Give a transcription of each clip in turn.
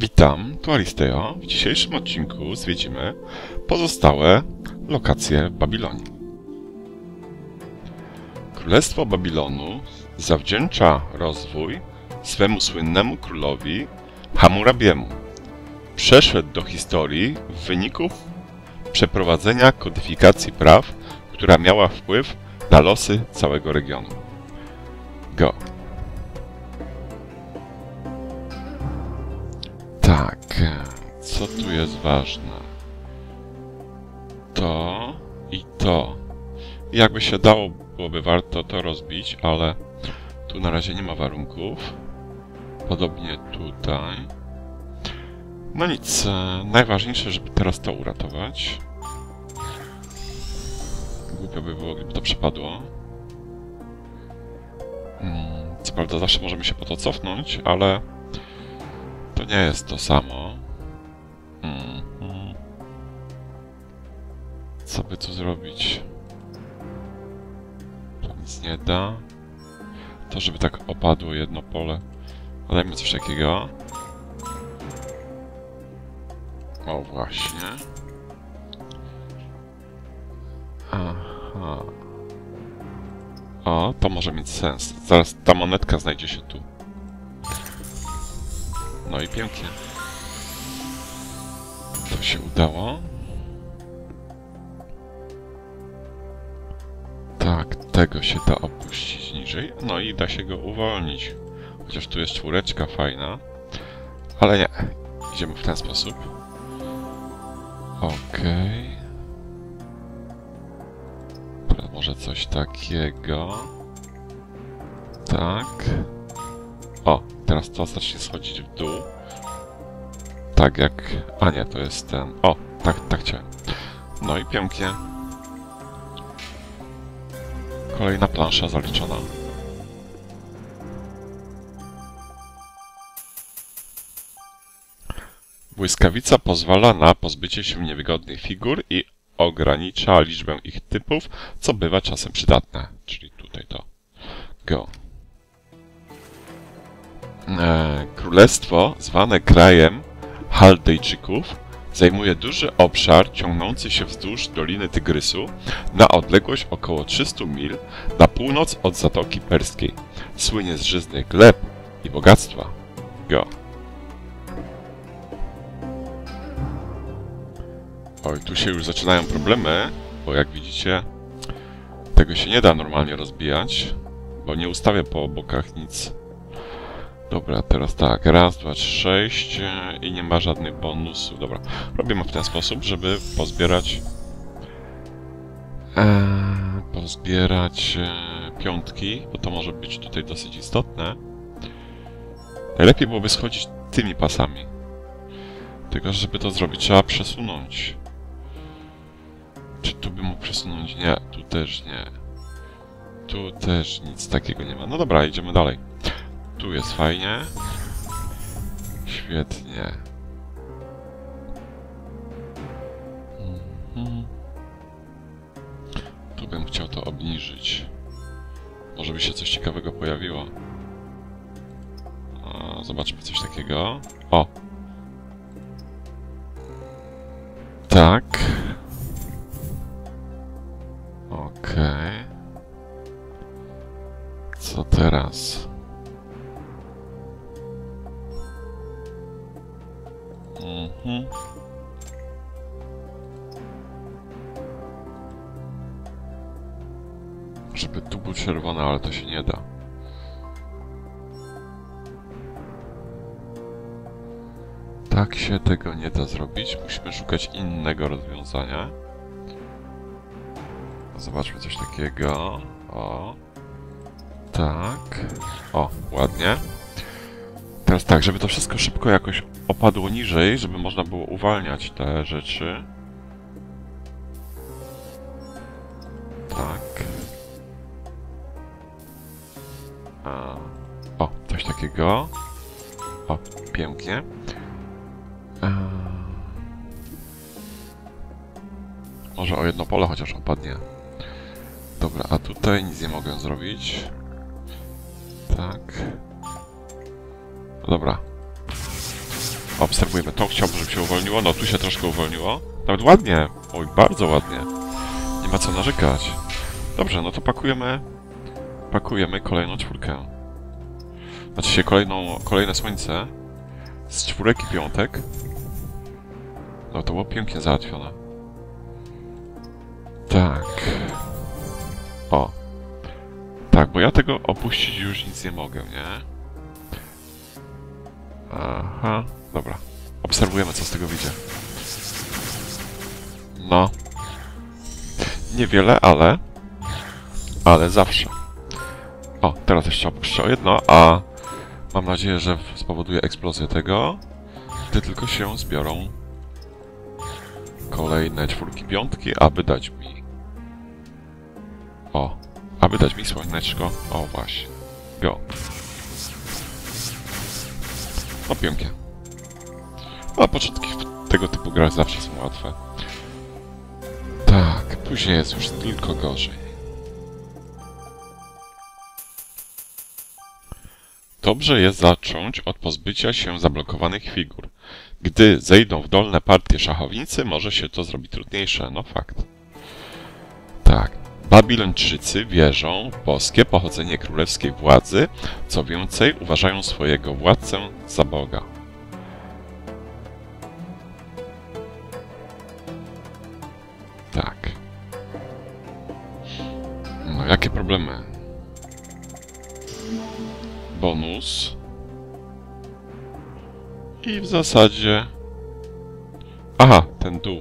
Witam, tu Aristeo. W dzisiejszym odcinku zwiedzimy pozostałe lokacje w Babilonie. Królestwo Babilonu zawdzięcza rozwój swemu słynnemu królowi Hammurabiemu. Przeszedł do historii w wyniku przeprowadzenia kodyfikacji praw, która miała wpływ na losy całego regionu. Go. Tak, co tu jest ważne? To i to. Jakby się dało, byłoby warto to rozbić, ale tu na razie nie ma warunków. Podobnie tutaj. No nic, e, najważniejsze, żeby teraz to uratować. Głupio by było, gdyby to przepadło. Mm, Co prawda zawsze możemy się po to cofnąć, ale to nie jest to samo. Mhm. Co by tu zrobić? To nic nie da. To, żeby tak opadło jedno pole. Dajmy coś takiego. O, właśnie. Aha. O, to może mieć sens. Zaraz ta monetka znajdzie się tu. No i pięknie. To się udało. Tak, tego się da opuścić niżej. No i da się go uwolnić. Chociaż tu jest czwóreczka fajna. Ale nie. Idziemy w ten sposób. Okej. Teraz może coś takiego. Tak. O, teraz to zacznie schodzić w dół. Tak jak... A nie, to jest ten... O, tak, tak chciałem. No i pięknie. Kolejna plansza zaliczona. Błyskawica pozwala na pozbycie się niewygodnych figur i ogranicza liczbę ich typów, co bywa czasem przydatne. Czyli tutaj to. Go. E, królestwo, zwane krajem Chaldejczyków, zajmuje duży obszar ciągnący się wzdłuż Doliny Tygrysu na odległość około 300 mil na północ od Zatoki Perskiej. Słynie z żyznych gleb i bogactwa. Go. Oj, tu się już zaczynają problemy, bo jak widzicie, tego się nie da normalnie rozbijać, bo nie ustawię po bokach nic. Dobra, teraz tak, raz, dwa, trzy, sześć e, i nie ma żadnych bonusów. Dobra, robimy w ten sposób, żeby pozbierać e, pozbierać e, piątki, bo to może być tutaj dosyć istotne. Najlepiej byłoby schodzić tymi pasami. Tylko, żeby to zrobić, trzeba przesunąć. Czy tu bym mógł przesunąć? Nie, tu też nie. Tu też nic takiego nie ma. No dobra, idziemy dalej. Tu jest fajnie. Świetnie. Mhm. Tu bym chciał to obniżyć. Może by się coś ciekawego pojawiło. A, zobaczmy coś takiego. O! Tak. Okej. Co teraz? Mhm. Żeby tu był czerwony, ale to się nie da. Tak się tego nie da zrobić. Musimy szukać innego rozwiązania. Zobaczmy coś takiego. O. Tak. O, ładnie. Teraz tak, żeby to wszystko szybko jakoś opadło niżej, żeby można było uwalniać te rzeczy. Tak. A. O, coś takiego. O, pięknie. A. Może o jedno pole chociaż opadnie. Dobra, a tutaj nic nie mogę zrobić. Tak. Obserwujemy to. Chciałbym, żeby się uwolniło. No, tu się troszkę uwolniło. Nawet ładnie. Oj, bardzo ładnie. Nie ma co narzekać. Dobrze, no to pakujemy... Pakujemy kolejną czwórkę. Znaczy się kolejną, kolejne słońce. Z czwórek i piątek. No to było pięknie załatwione. Tak. O. Tak, bo ja tego opuścić już nic nie mogę, nie? Aha, dobra. Obserwujemy, co z tego wyjdzie. No. Niewiele, ale... Ale zawsze. O, teraz jeszcze opuszczę o jedno, a... Mam nadzieję, że spowoduje eksplozję tego, gdy tylko się zbiorą kolejne czwórki, piątki, aby dać mi... O, aby dać mi słoneczko. O, właśnie. Go. No pięknie. No, początki tego typu grach zawsze są łatwe. Tak, później jest już tylko gorzej. Dobrze jest zacząć od pozbycia się zablokowanych figur. Gdy zejdą w dolne partie szachownicy, może się to zrobić trudniejsze. No fakt. Tak. Babilończycy wierzą w boskie pochodzenie królewskiej władzy, co więcej, uważają swojego władcę za Boga. Zasadzie... Aha, ten dół.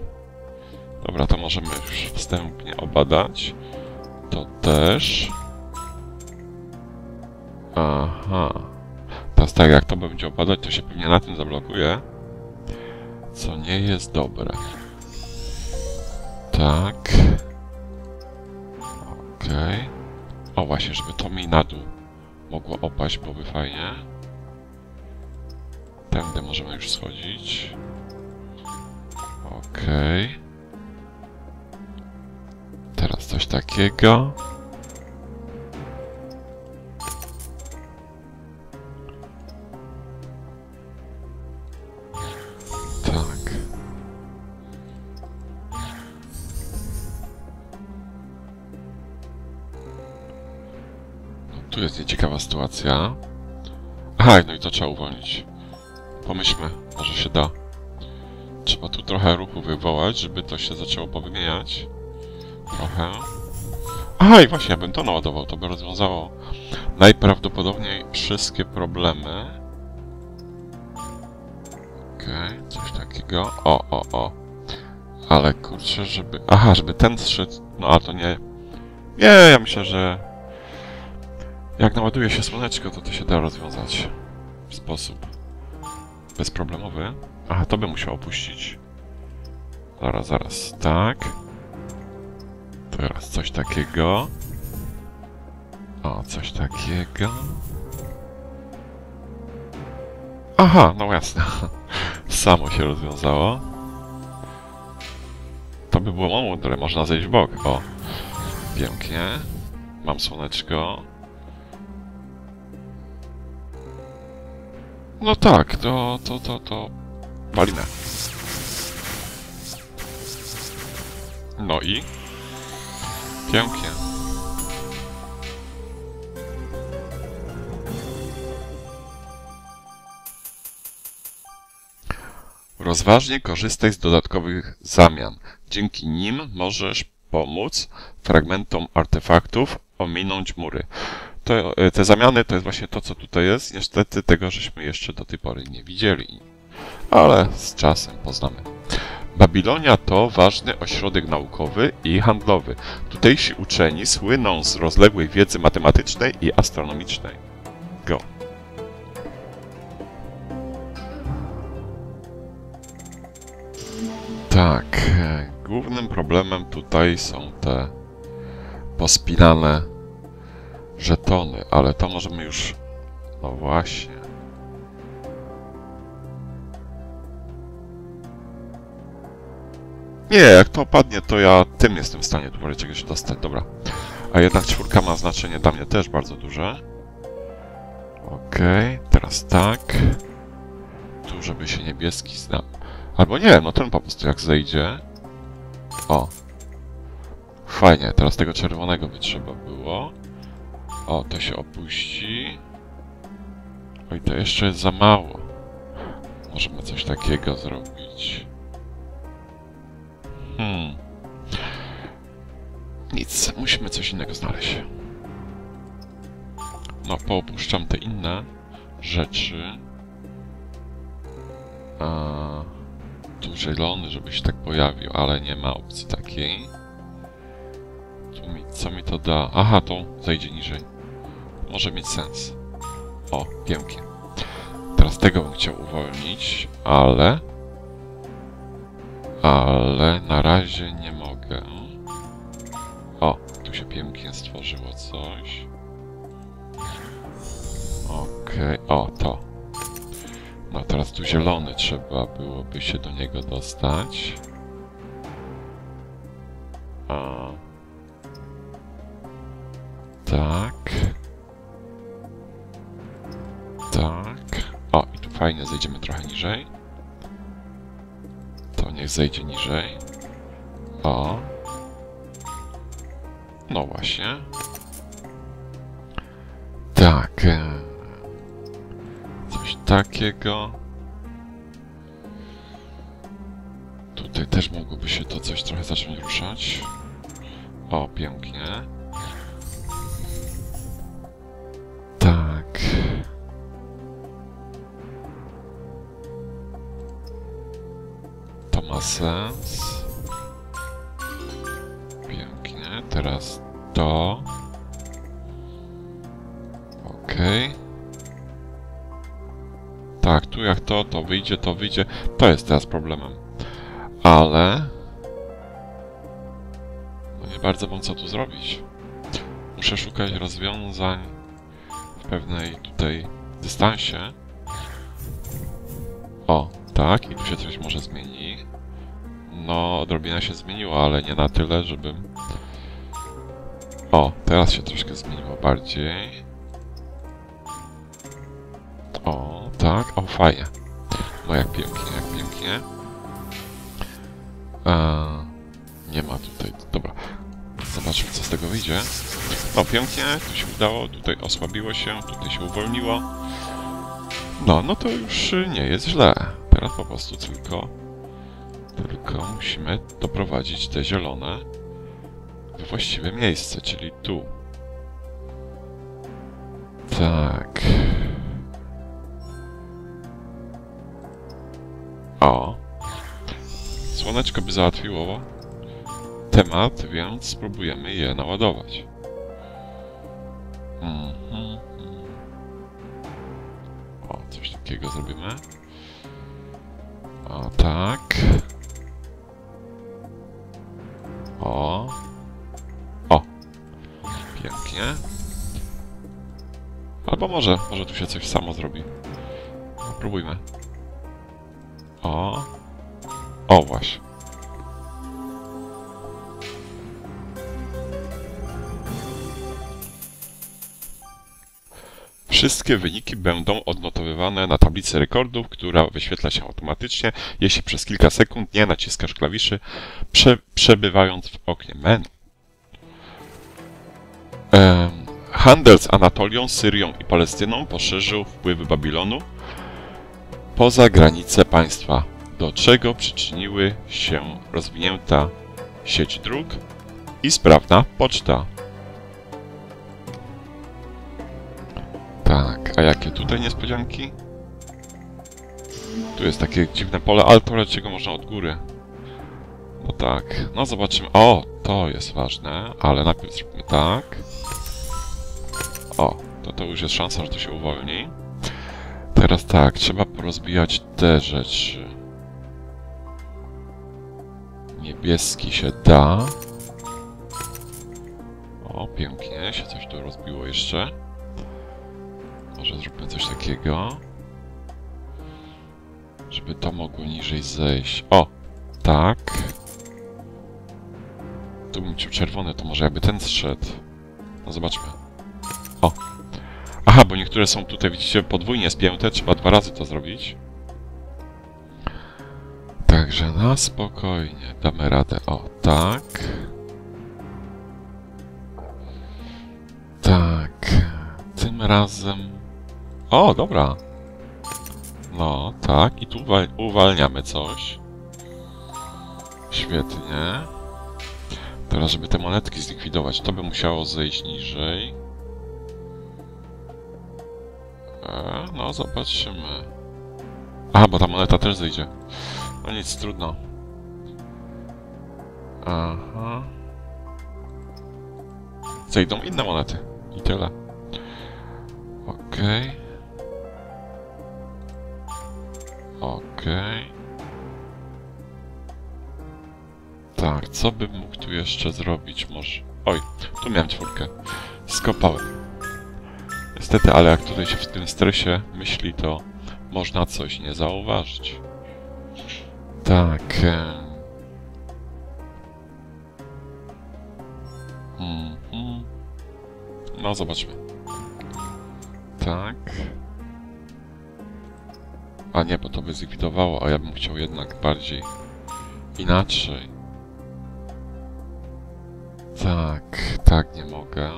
Dobra, to możemy już wstępnie obadać. To też. Aha. Teraz tak, jak to będzie opadać, to się pewnie na tym zablokuje. Co nie jest dobre. Tak. Okej. Okay. O właśnie, żeby to mi na dół mogło opaść, byłoby fajnie. Tędy możemy już schodzić. Okej. Okay. Teraz coś takiego. Tak. No, tu jest nieciekawa sytuacja. Aha, no i to trzeba uwolnić. Pomyślmy, może się da. Trzeba tu trochę ruchu wywołać, żeby to się zaczęło powymieniać. Trochę. Aha, i właśnie, ja bym to naładował, to by rozwiązało najprawdopodobniej wszystkie problemy. Okej, okay, coś takiego. O, o, o. Ale kurczę, żeby... Aha, żeby ten zszedł... No, a to nie... Nie, ja myślę, że... Jak naładuje się słoneczko, to to się da rozwiązać w sposób bezproblemowy. Aha, to by musiał opuścić. Zaraz, zaraz. Tak. Teraz coś takiego. O, coś takiego. Aha, no jasne. Samo się rozwiązało. To by było mądre, można zejść w bok. O, pięknie. Mam słoneczko. No tak, to, to, to, to... Palinę. No i? Pięknie. Rozważnie korzystaj z dodatkowych zamian. Dzięki nim możesz pomóc fragmentom artefaktów ominąć mury. To, e, te zamiany to jest właśnie to, co tutaj jest. Niestety tego żeśmy jeszcze do tej pory nie widzieli. Ale z czasem poznamy. Babilonia to ważny ośrodek naukowy i handlowy. Tutejsi uczeni słyną z rozległej wiedzy matematycznej i astronomicznej. Go. Tak, głównym problemem tutaj są te pospinane żetony, ale to możemy już... No właśnie. Nie, jak to opadnie, to ja tym jestem w stanie tu czegoś dostać. Dobra. A jednak czwórka ma znaczenie dla mnie też bardzo duże. Okej, okay, teraz tak. Tu żeby się niebieski znał. Albo nie, no ten po prostu jak zejdzie. O. Fajnie, teraz tego czerwonego by trzeba było. O, to się opuści. Oj, to jeszcze jest za mało. Możemy coś takiego zrobić. Hmm. Nic, musimy coś innego znaleźć. No, poopuszczam te inne rzeczy. A, tu zielony, żeby się tak pojawił, ale nie ma opcji takiej. Tu mi, co mi to da? Aha, to zejdzie niżej. Może mieć sens. O, pięknie. Teraz tego bym chciał uwolnić, ale... Ale na razie nie mogę. O, tu się pięknie stworzyło coś. Okej, o, to. No teraz tu zielony trzeba byłoby się do niego dostać. A. Tak. Fajnie zejdziemy trochę niżej. To niech zejdzie niżej. O. No właśnie. Tak. e, Coś takiego. Tutaj też mogłoby się to coś trochę zacząć ruszać. O, pięknie. Ma sens. Pięknie. Teraz to. Okej. Tak, tu jak to, to wyjdzie, to wyjdzie. To jest teraz problemem. Ale... No nie bardzo wiem co tu zrobić. Muszę szukać rozwiązań w pewnej tutaj dystansie. O, tak, i tu się coś może zmieni. No, odrobina się zmieniła, ale nie na tyle, żebym... O, teraz się troszkę zmieniło bardziej. O, tak, o, fajnie. No jak pięknie, jak pięknie. Nie ma tutaj, dobra. Zobaczmy, co z tego wyjdzie. No, pięknie, tu się udało, tutaj osłabiło się, tutaj się uwolniło. No, no to już nie jest źle. Teraz po prostu tylko... Tylko musimy doprowadzić te zielone w właściwe miejsce, czyli tu. Tak. O. Słoneczko by załatwiło temat, więc spróbujemy je naładować. Mhm. O, coś takiego zrobimy. O, tak. Albo może, może tu się coś samo zrobi. Spróbujmy. O. O, właśnie. Wszystkie wyniki będą odnotowywane na tablicy rekordów, która wyświetla się automatycznie, jeśli przez kilka sekund nie naciskasz klawiszy, prze przebywając w oknie menu. Em, handel z Anatolią, Syrią i Palestyną poszerzył wpływy Babilonu poza granice państwa, do czego przyczyniły się rozwinięta sieć dróg i sprawna poczta. Tak, a jakie tutaj niespodzianki? Tu jest takie dziwne pole, ale to raczej go można od góry. No tak, no zobaczymy. O, to jest ważne, ale najpierw zróbmy tak. O, to to już jest szansa, że to się uwolni. Teraz tak, trzeba porozbijać te rzeczy. Niebieski się da. O, pięknie, się coś tu rozbiło jeszcze. Może zróbmy coś takiego. Żeby to mogło niżej zejść. O! Tak. Tu bym chciał czerwony, to może jakby ten zszedł. No zobaczmy. O! Aha, bo niektóre są tutaj, widzicie, podwójnie spięte. Trzeba dwa razy to zrobić. Także na spokojnie damy radę. O, tak. Tak. Tym razem... O, dobra. No, tak. I tu uwal- uwalniamy coś. Świetnie. Teraz, żeby te monetki zlikwidować, to by musiało zejść niżej. E, no, zobaczymy. Aha, bo ta moneta też zejdzie. No nic, trudno. Aha. Zejdą inne monety. I tyle. Okej. Okej. Tak, co bym mógł tu jeszcze zrobić? Może... Oj, tu miałem czwórkę. Skopałem. Niestety, ale jak tutaj się w tym stresie myśli, to można coś nie zauważyć. Tak. em. Mhm. No, zobaczmy. Tak. A nie, bo to by zlikwidowało, a ja bym chciał jednak bardziej inaczej. Tak, tak, nie mogę.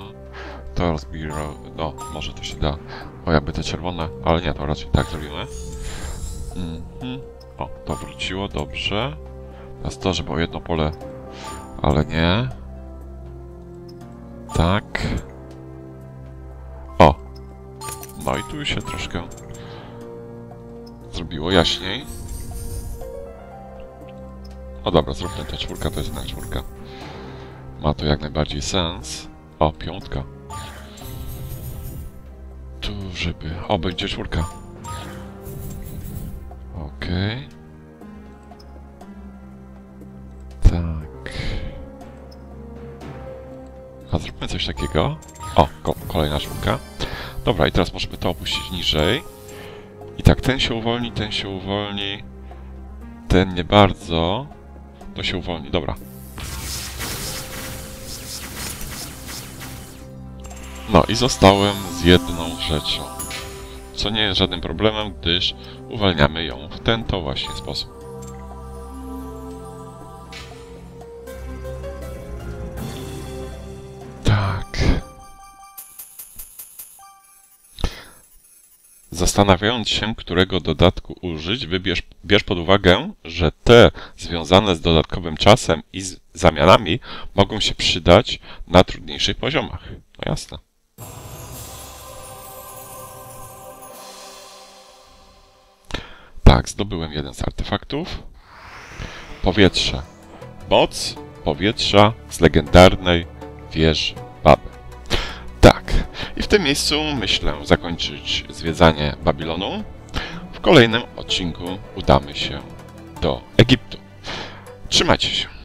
To rozbiro... No, może to się da. O, jakby te czerwone, ale nie, to raczej tak zrobimy. Mhm. O, to wróciło, dobrze. Teraz to, żeby o jedno pole, ale nie. Tak. O. No i tu się troszkę zrobiło jaśniej. O dobra, zróbmy to czwórka, to jest jednak czwórka. Ma to jak najbardziej sens. O, piątka. Żeby... O, będzie czwórka. Okej. Tak. A zróbmy coś takiego. O, ko kolejna czwórka. Dobra, i teraz możemy to opuścić niżej. I tak, ten się uwolni, ten się uwolni. Ten nie bardzo. To się uwolni, dobra. No i zostałem z jedną rzeczą. Co nie jest żadnym problemem, gdyż uwalniamy ją w ten to właśnie sposób. Tak. Zastanawiając się, którego dodatku użyć, wybierz bierz pod uwagę, że te związane z dodatkowym czasem i z zamianami mogą się przydać na trudniejszych poziomach. No jasne. Tak, zdobyłem jeden z artefaktów. Powietrze. Moc powietrza z legendarnej wieży Baby. Tak. I w tym miejscu myślę zakończyć zwiedzanie Babilonu. W kolejnym odcinku udamy się do Egiptu. Trzymajcie się.